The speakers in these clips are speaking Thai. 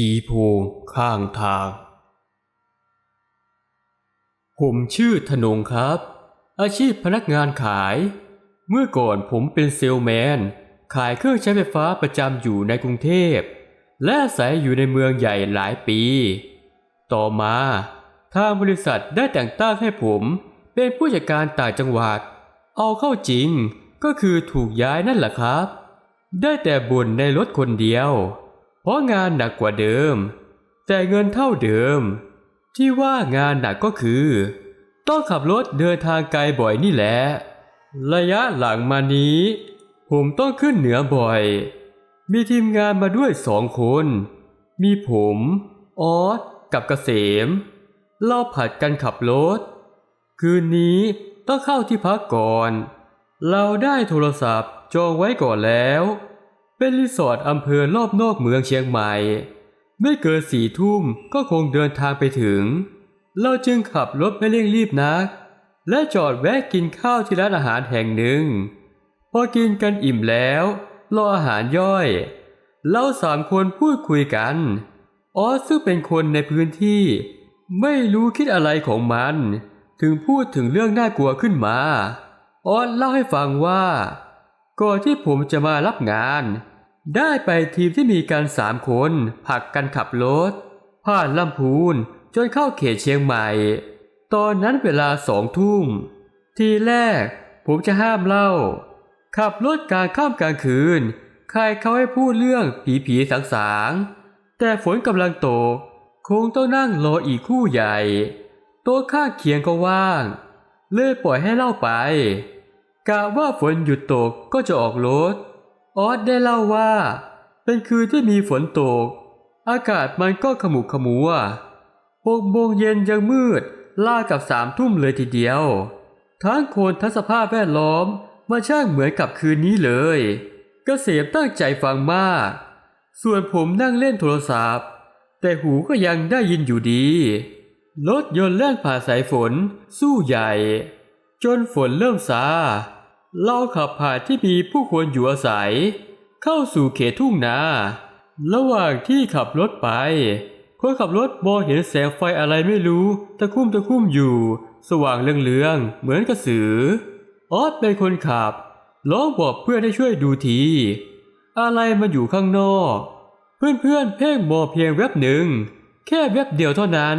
ผีโพงข้างทาง ผมชื่อธนงครับ อาชีพพนักงานขาย เมื่อก่อนผมเป็นเซลแมน ขายเครื่องใช้ไฟฟ้าประจำอยู่ในกรุงเทพ และอาศัยอยู่ในเมืองใหญ่หลายปี ต่อมาทางบริษัทได้แต่งตั้งให้ผมเป็นผู้จัดการต่างจังหวัด เอาเข้าจริงก็คือถูกย้ายนั่นแหละครับ ได้แต่บ่นในรถคนเดียว เพราะงานหนักกว่าเดิม แต่เงินเท่าเดิม ที่ว่างานหนักก็คือ ต้องขับรถเดินทางไกลบ่อยนี่แหละ ระยะหลังมานี้ ผมต้องขึ้นเหนือบ่อย มีทีมงานมาด้วยสองคน มีผมออสกับเกษมเราผัดกันขับรถ คืนนี้ต้องเข้าที่พักก่อน เราได้โทรศัพท์จองไว้ก่อนแล้ว เป็นรีสอร์ทอำเภอรอบนอกเมืองเชียงใหม่ ไม่เกินสี่ทุ่มก็คงเดินทางไปถึง เราจึงขับรถไม่เร่งรีบนัก และจอดแวะกินข้าวที่ร้านอาหารแห่งหนึ่ง พอกินกันอิ่มแล้วรออาหารย่อย เราสามคนพูดคุยกัน ออสซึ่งเป็นคนในพื้นที่ ไม่รู้คิดอะไรของมัน ถึงพูดถึงเรื่องน่ากลัวขึ้นมา ออสเล่าให้ฟังว่า ก่อนที่ผมจะมารับงาน ได้ไปทีมที่มีกันสามคนผักกันขับรถ ผ่านลำพูนจนเข้าเขตเชียงใหม่ ตอนนั้นเวลาสองทุ่ม ทีแรกผมจะห้ามเล่า ขับรถกลางค่ำกลางคืน ใครเขาให้พูดเรื่องผีผีสางสางๆแต่ฝนกำลังตกคงต้องนั่งรออีกคู่ใหญ่ โต๊ะข้างเคียงก็ว่าง เลยปล่อยให้เล่าไป กะว่าฝนหยุดตกก็จะออกรถ ออสได้เล่าว่า เป็นคืนที่มีฝนตก อากาศมันก็ขมุกขมัวหกโมงเย็นยังมืดล่ากับสามทุ่มเลยทีเดียว ทั้งคนทั้งสภาพแวดล้อมมาช่างเหมือนกับคืนนี้เลยกเกษมตั้งใจฟังมาก ส่วนผมนั่งเล่นโทรศัพท์ แต่หูก็ยังได้ยินอยู่ดีรถยนต์แล่นผ่านสายฝนสู้ใหญ่ จนฝนเริ่มซา เราขับผ่านที่มีผู้คนอยู่อาศัย เข้าสู่เขตทุ่งนา ระหว่างที่ขับรถไป คนขับรถมองเห็นแสงไฟอะไรไม่รู้ตะคุ่มตะคุ่มอยู่ สว่างเรืองๆเหมือนกระสือ ออสเป็นคนขับร้องบอกเพื่อนให้ช่วยดูที อะไรมันอยู่ข้างนอก เพื่อนๆเพ่งมองเพียงแวบหนึ่ง แค่แวบเดียวเท่านั้น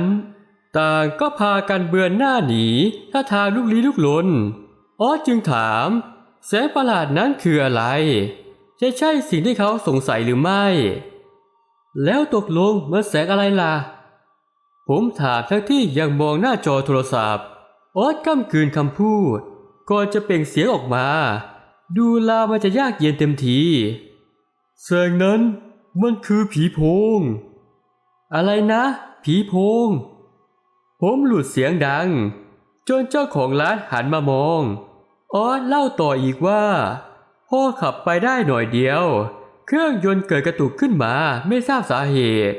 ต่างก็พากันเบือนหน้าหนีท่าทางลุกลี้ลุกลน ออสจึงถาม แสงประหลาดนั้นคืออะไรจะใช่สิ่งที่เขาสงสัยหรือไม่ แล้วตกลงมันแสงอะไรล่ะ ผมถามทั้งที่ยังมองหน้าจอโทรศัพท์ ออสก้ำกืนคำพูด ก่อนจะเปล่งเสียงออกมา ดูลามันจะยากเย็นเต็มที แสงนั้นมันคือผีโพง อะไรนะ ผีโพง ผมหลุดเสียงดัง จนเจ้าของร้านหันมามอง ออสเล่าต่ออีกว่า พ่อขับไปได้หน่อยเดียว เครื่องยนต์เกิดกระตุกขึ้นมาไม่ทราบสาเหตุ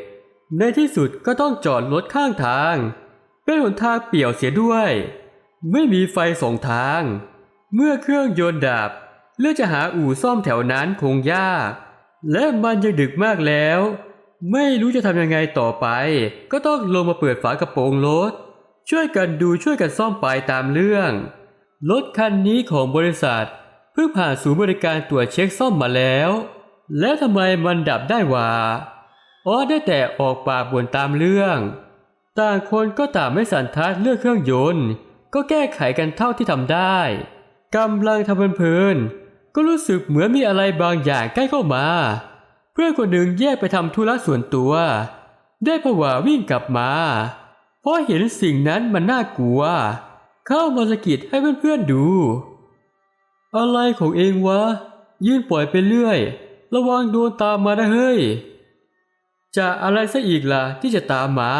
ในที่สุดก็ต้องจอดรถข้างทาง เป็นหนทางเปี่ยวเสียด้วย ไม่มีไฟสองทาง เมื่อเครื่องยนต์ดับเลือกจะหาอู่ซ่อมแถวนั้นคงยาก และมันยังดึกมากแล้ว ไม่รู้จะทำยังไงต่อไป ก็ต้องลงมาเปิดฝากระโปรงรถ ช่วยกันดูช่วยกันซ่อมไปตามเรื่อง รถคันนี้ของบริษัท เพิ่งผ่านศูนย์บริการตรวจเช็คซ่อมมาแล้ว และทำไมมันดับได้วะอ๋อได้แต่ออกปากบ่นตามเรื่อง ต่างคนก็ต่างไม่สันทัดเรื่องเครื่องยนต์ ก็แก้ไขกันเท่าที่ทำได้กำลังทำเพลินๆก็รู้สึกเหมือนมีอะไรบางอย่างใกล้เข้ามา เพื่อนคนหนึ่งแยกไปทำธุระส่วนตัว ได้ผวาวิ่งกลับมา เพราะเห็นสิ่งนั้นมันน่ากลัว เข้ามาสะกิดให้เพื่อนๆดู อะไรของเองวะ ยื่นปล่อยไปเรื่อย ระวังโดนตามมานะเฮ้ย จะอะไรซะอีกล่ะที่จะตามมา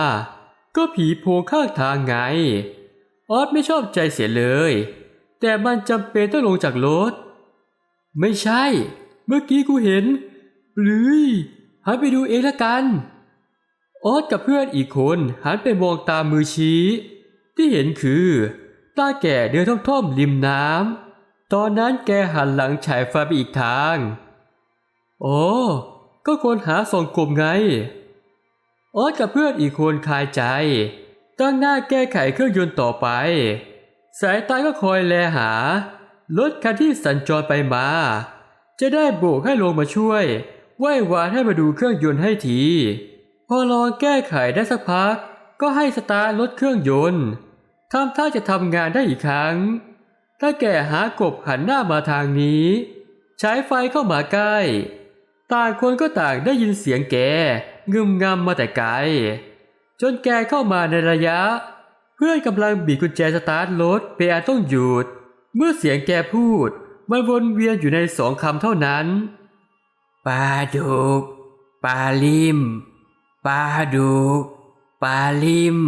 ก็ผีโพงข้างทางไง ออสไม่ชอบใจเสียเลย แต่มันจำเป็นต้องลงจากรถ ไม่ใช่ เมื่อกี้กูเห็นหรือหันไปดูเองละกัน ออสกับเพื่อนอีกคนหันไปมองตามมือชี้ ที่เห็นคือตาแก่เดินท่อมๆริมน้ำตอนนั้นแกหันหลังฉายไฟไปอีกทาง โอ้ก็คนหาส่องกบไง ออสกับเพื่อนอีกคนคลายใจ ตั้งหน้าแก้ไขเครื่องยนต์ต่อไป สายตาก็คอยแลหารถคันที่สัญจรไปมา จะได้โบกให้ลงมาช่วยไหว้วานให้มาดูเครื่องยนต์ให้ที พอลองแก้ไขได้สักพัก ก็ให้สตาร์ทรถเครื่องยนต์ทำท่าจะทำงานได้อีกครั้ง ถ้าแก่หากบหันหน้ามาทางนี้ ใช้ไฟเข้ามาใกล้ ต่างคนก็ต่างได้ยินเสียงแกงึมงำมาแต่ไกล จนแกเข้ามาในระยะ เพื่อนกำลังบีบกุญแจสตาร์ทรถเปียต้องหยุด เมื่อเสียงแกพูด มันวนเวียนอยู่ในสองคำเท่านั้นปลาดุกปลาลิม ปลาดุกปลาลิม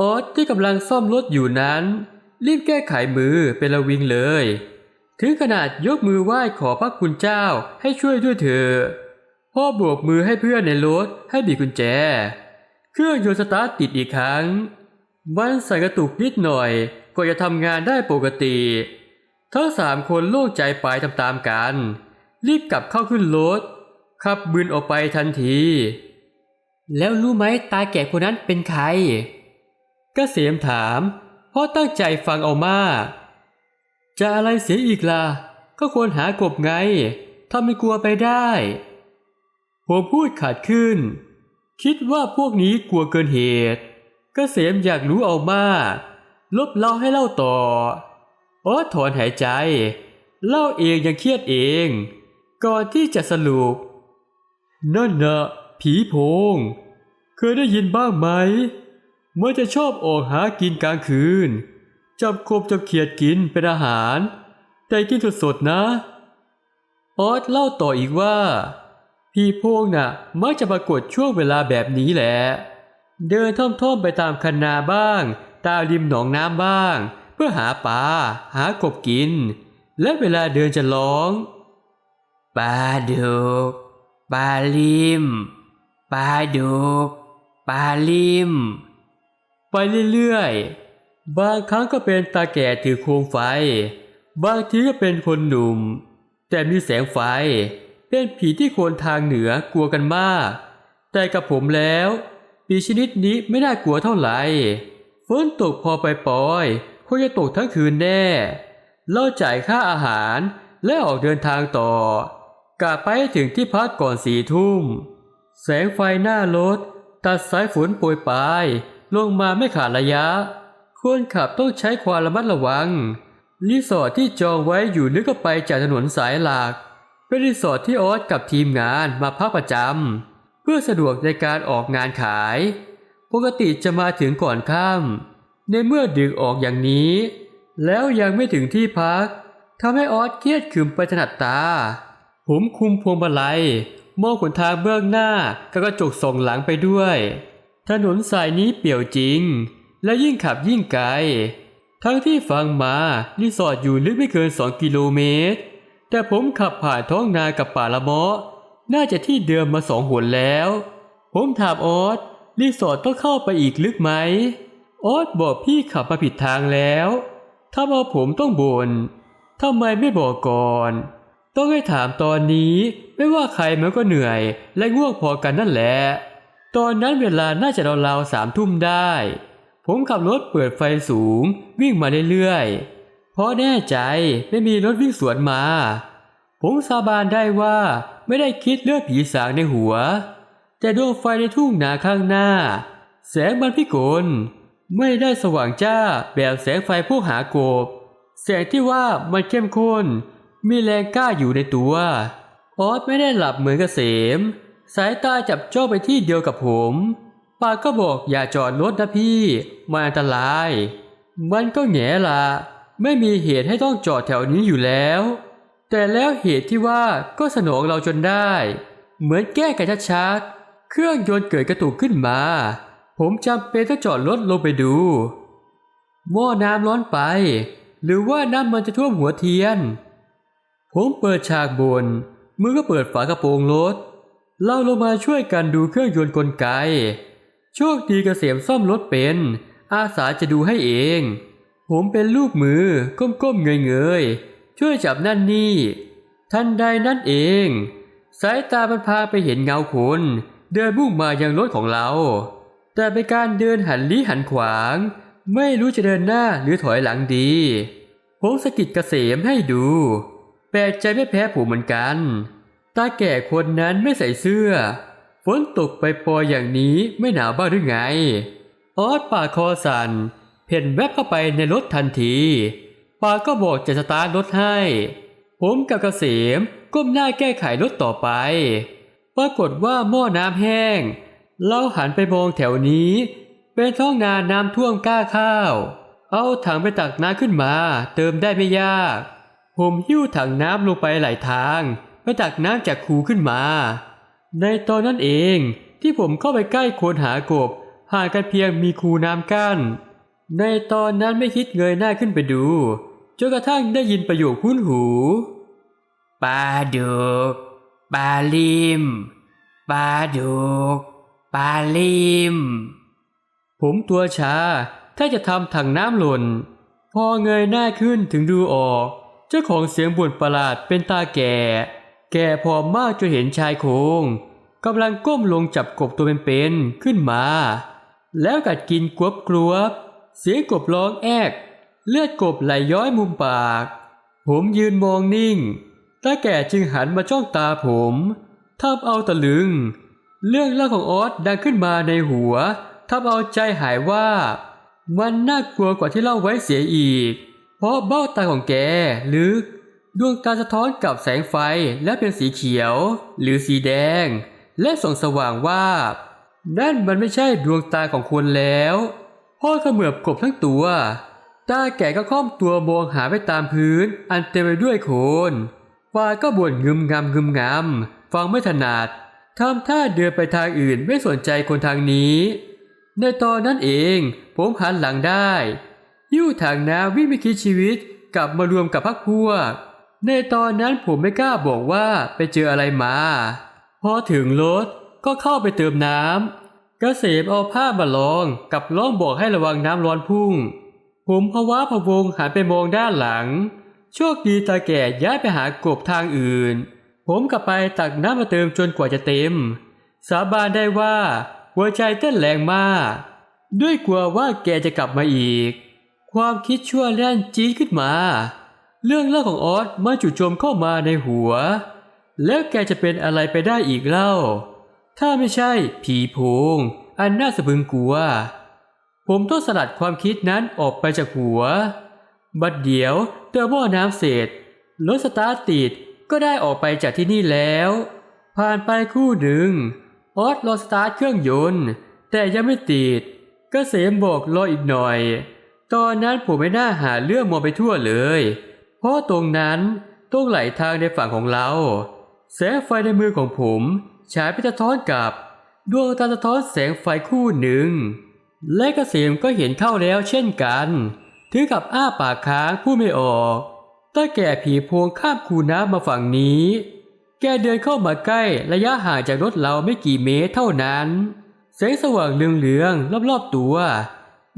ออสที่กำลังซ่อมรถอยู่นั้น รีบแก้ไขมือเป็นระวิงเลย ถึงขนาดยกมือไหว้ขอพระคุณเจ้าให้ช่วยด้วยเถอะพ่อโบกมือให้เพื่อนในรถให้บีกุญแจ เครื่องยนต์สตาร์ทติดอีกครั้งมันใส่กระตุกนิดหน่อยก็จะทำงานได้ปกติ ทั้งสามคนโล่งใจไปตามๆกัน รีบกลับเข้าขึ้นรถขับบืนออกไปทันที แล้วรู้ไหมตาแก่คนนั้นเป็นใครกเกษมถาม เพราะตั้งใจฟังเอามา จะอะไรเสียอีกล่ะ ก็ควรหากบไงทำไม่กลัวไปได้ผมพูดขาดขึ้น คิดว่าพวกนี้กลัวเกินเหตุกเกษมอยากรู้เอามา ลบเล่าให้เล่าต่อออถอนหายใจ เล่าเองยังเครียดเอง ก่อนที่จะสรุป นั่นนะ ผีโพง เคยได้ยินบ้างไหม มันจะชอบออกหากินกลางคืน จับกบจับเขียดกินเป็นอาหาร แต่กินสดๆนะ ออสเล่าต่ออีกว่า ผีโพงน่ะมักจะปรากฏช่วงเวลาแบบนี้แหละ เดินท่อมๆไปตามคันนาบ้าง ตามริมหนองน้ำบ้าง เพื่อหาปลาหากบกิน และเวลาเดินจะร้องปลาดุกปลาลิม ปลาดุกปลาลิมไปเรื่อยๆ บางครั้งก็เป็นตาแก่ถือโคมไฟ บางทีก็เป็นคนหนุ่ม แต่มีแสงไฟ เป็นผีที่คนทางเหนือกลัวกันมาก แต่กับผมแล้วปีชนิดนี้ไม่น่ากลัวเท่าไหร่ฝนตกพอไปปล่อยคงจะตกทั้งคืนแน่ เราจ่ายค่าอาหารและออกเดินทางต่อกะไปถึงที่พักก่อนสี่ทุ่ม แสงไฟหน้ารถ ตัดสายฝนโปรยปลาย ลงมาไม่ขาดระยะ คนขับต้องใช้ความระมัดระวัง รีสอร์ทที่จองไว้อยู่ลึกเข้าไปจากถนนสายหลัก เป็นรีสอร์ทที่ออสกับทีมงานมาพักประจำเพื่อสะดวกในการออกงานขาย ปกติจะมาถึงก่อนค่ำในเมื่อดึกออกอย่างนี้ แล้วยังไม่ถึงที่พักทำให้ออสเครียดขึมไปถนัดตา ผมคุมพวงมาลัย มองขนทางเบื้องหน้ากับกระจกส่งหลังไปด้วย ถนนสายนี้เปี่ยวจริง และยิ่งขับยิ่งไกล ทั้งที่ฟังมารีสอร์ทอยู่ลึกไม่เกิน 2 กิโลเมตร แต่ผมขับผ่านท้องนากับป่าละเมาะน่าจะที่เดิมมาสองหนแล้ว ผมถามออสรีสอร์ทต้องเข้าไปอีกลึกไหม ออสบอกพี่ขับมาผิดทางแล้ว ถ้าเอาผมต้องบน่นทำไมไม่บอกก่อน ต้องให้ถามตอนนี้ ไม่ว่าใครมันก็เหนื่อย และง่วงพอกันนั่นแหละ ตอนนั้นเวลาน่าจะราวๆสามทุ่มได้ ผมขับรถเปิดไฟสูง วิ่งมาเรื่อยๆ เพราะแน่ใจไม่มีรถวิ่งสวนมา ผมสาบานได้ว่าไม่ได้คิดเรื่องผีสางในหัว แต่ดวงไฟในทุ่งนาข้างหน้า แสงมันพิกลไม่ได้สว่างจ้าแบบแสงไฟพวกหากบแสงที่ว่ามันเข้มข้น มีแรงกล้าอยู่ในตัวออสไม่ได้หลับเหมือนกเกษม สายตาจับจ้องไปที่เดียวกับผม ปาก็บอกอย่าจอดรถนะพี่ มันอันตราย มันก็แง่ละไม่มีเหตุให้ต้องจอดแถวนี้อยู่แล้ว แต่แล้วเหตุที่ว่าก็สนองเราจนได้ เหมือนแก้กันชัดๆเครื่องยนต์เกิดกระตุกขึ้นมา ผมจำเป็นต้องจอดรถลงไปดูหม้อน้ำร้อนไป หรือว่าน้ำมันจะท่วมหัวเทียน ผมเปิดฉากบนมือก็เปิดฝากระโปรงรถเราลงมาช่วยกันดูเครื่องยนต์กลไก โชคดีเกษมซ่อมรถเป็น อาสาจะดูให้เอง ผมเป็นลูกมือก้มๆเงยๆ ช่วยจับนั่นนี่ ทันใดนั่นเอง สายตามันพาไปเห็นเงาคนเดินมุ่งมายังรถของเรา แต่เป็นการเดินหันลี้หันขวาง ไม่รู้จะเดินหน้าหรือถอยหลังดี ผมสะกิดเกษมให้ดู ปลกใจไม่แพ้ผมเหมือนกัน ตาแก่คนนั้นไม่ใส่เสื้อ ฝนตกไปปอยอย่างนี้ไม่หนาวบ้างหรือไง ออสปากคอสัน่น เพ่นแวบเข้าไปในรถทันที ปาก็บอกจะสตาร์ทรถให้ ผมกับเกษมก้มหน้าแก้ไขรถต่อไป ปรากฏว่าหม้อน้ำแห้ง เราหันไปมองแถวนี้ เป็นท้องนาน้ำท่วมก้าข้าว เอาถังไปตักน้ำขึ้นมา เติมได้ไม่ยาก ผมหิ้วถังน้ำลงไปหลายทางไปตักน้ำจากคูขึ้นมา ในตอนนั้นเองที่ผมเข้าไปใกล้โคนหากบห่างกันเพียงมีคูน้ำกั้น ในตอนนั้นไม่คิดเงยหน้าขึ้นไปดูจนกระทั่งได้ยินประโยคคุ้นหูปลาดุกปลาลิมปลาดุกปลาลิมผมตัวชาถ้าจะทำถังน้ำหล่น พอเงยหน้าขึ้นถึงดูออก เจ้าของเสียงบ่นประหลาดเป็นตาแก่ แก่พอมากจนเห็นชายโครงกำลังก้มลงจับกบตัวเป็นๆขึ้นมา แล้วกัดกินกวบกรวบ เสียงกบร้องแอก เลือดกบไหลย้อยมุมปาก ผมยืนมองนิ่งตาแก่จึงหันมาจ้องตาผมทำเอาตะลึง เรื่องเล่าของออสดังขึ้นมาในหัวทำเอาใจหายว่า มันน่ากลัวกว่าที่เล่าไว้เสียอีก เพราะเบ้าตาของแกลึกดวงตาสะท้อนกับแสงไฟและเป็นสีเขียว หรือสีแดง และส่องสว่างว่าบนั่นมันไม่ใช่ดวงตาของคนแล้ว พ่อขมือบกบทั้งตัว ตาแก่ก็ค่อมตัวมองหาไปตามพื้น อันเต็มไปด้วยโคลนฟ้าก็บ่นงึมงำงึมงำฟังไม่ถนัดทำท่าเดินไปทางอื่นไม่สนใจคนทางนี้ ในตอนนั้นเอง ผมหันหลังได้ ยิ้วถังน้ำวิ่งไปคิดชีวิตกลับมารวมกับพักพวก ในตอนนั้นผมไม่กล้าบอกว่าไปเจออะไรมา พอถึงรถก็เข้าไปเติมน้ำเกษมเอาผ้ามาลองกับล้องบอกให้ระวังน้ำร้อนพุ่ง ผมภาวะพะวงหันไปมองด้านหลัง โชคดีตาแก่ย้ายไปหากบทางอื่น ผมกลับไปตักน้ำมาเติมจนกว่าจะเต็ม สาบานได้ว่าหัวใจเต้นแรงมาก ด้วยกลัวว่าแกจะกลับมาอีก ความคิดชั่วแล่นจี๊ดขึ้นมา เรื่องเล่าของออสมาจู่โจมเข้ามาในหัว แล้วแกจะเป็นอะไรไปได้อีกเล่า ถ้าไม่ใช่ผีโพงอันน่าสะพึงกลัว ผมต้องสลัดความคิดนั้นออกไปจากหัว บัดเดี๋ยวเติมหม้อน้ำเสร็จรถสตาร์ทติดก็ได้ออกไปจากที่นี่แล้ว ผ่านไปคู่หนึ่งออสรอสตาร์ทเครื่องยนต์ แต่ยังไม่ติดกเกษมบอกรออีกหน่อย ตอนนั้นผมไม่น่าหาเรื่องมองไปทั่วเลย เพราะตรงนั้นต้องไหลทางในฝั่งของเรา แสงไฟในมือของผมฉายไปสะท้อนกับดวงตาสะท้อนแสงไฟคู่หนึ่ง และกเกษมก็เห็นเข้าแล้วเช่นกัน ถึงกับอ้าปากค้างพูดไม่ออกตาแก่ผีพวงข้ามคูน้ำมาฝั่งนี้ แกเดินเข้ามาใกล้ระยะห่างจากรถเราไม่กี่เมตรเท่านั้น แสงสว่างเหลืองๆรอบๆตัว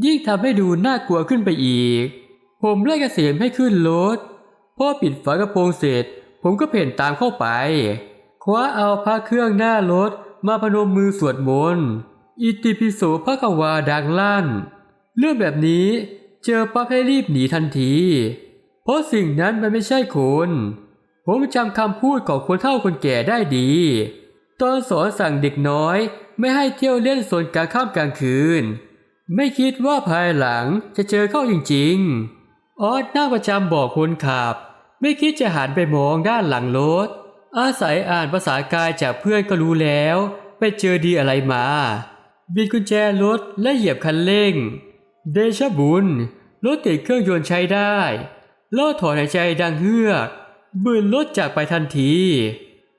ยิ่งทำให้ดูน่ากลัวขึ้นไปอีก ผมไล่กเกษมให้ขึ้นรถพอปิดฝากระโปรงเสร็จ ผมก็เพ่นตามเข้าไป คว้าเอาพระเครื่องหน้ารถมาพนมมือสวดมนต์อิติปิโสพระกวาดังลั่น เรื่องแบบนี้เจอปั๊บให้รีบหนีทันที เพราะสิ่งนั้นมันไม่ใช่คน ผมจำคำพูดของคนเฒ่าคนแก่ได้ดี ตอนสอนสั่งเด็กน้อยไม่ให้เที่ยวเล่นโซนกลางค่ำกลางคืน ไม่คิดว่าภายหลังจะเจอเข้าจริงๆ ออสหน้าประจำบอกคนขับ ไม่คิดจะหันไปมองด้านหลังรถ อาศัยอ่านภาษากายจากเพื่อนก็รู้แล้วไปเจอดีอะไรมา บิดกุญแจรถและเหยียบคันเร่ง เดชบุญ รถติดเครื่องยนต์ใช้ได้ล่อถอนหายใจดังเฮือกบืนรถจากไปทันที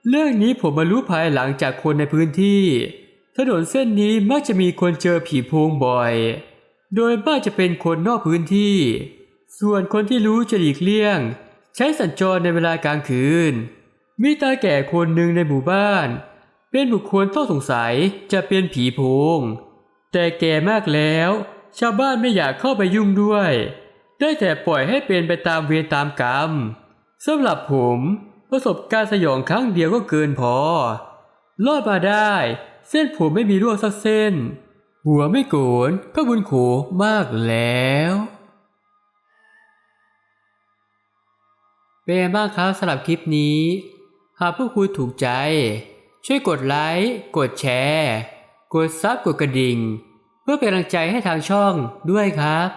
เรื่องนี้ผมมารู้ภายหลังจากคนในพื้นที่ ถนนเส้นนี้มักจะมีคนเจอผีโพงบ่อย โดยมากจะเป็นคนนอกพื้นที่ ส่วนคนที่รู้จะหลีกเลี่ยง ใช้สัญจรในเวลากลางคืน มีตาแก่คนหนึ่งในหมู่บ้าน เป็นบุคคลต้องสงสัยจะเป็นผีโพง แต่แก่มากแล้ว ชาวบ้านไม่อยากเข้าไปยุ่งด้วย ได้แต่ปล่อยให้เป็นไปตามเวรตามกรรมสำหรับผม ประสบการณ์สยองครั้งเดียวก็เกินพอ รอดมาได้ เส้นผมไม่มีรั่วสักเส้น หัวไม่โกนก็บุญโขมากแล้วเป็นไงบ้างครับสำหรับคลิปนี้ หากพวกคุณถูกใจ ช่วยกดไลค์ กดแชร์ กดซับกดกระดิ่ง เพื่อเป็นกำลังใจให้ทางช่องด้วยครับ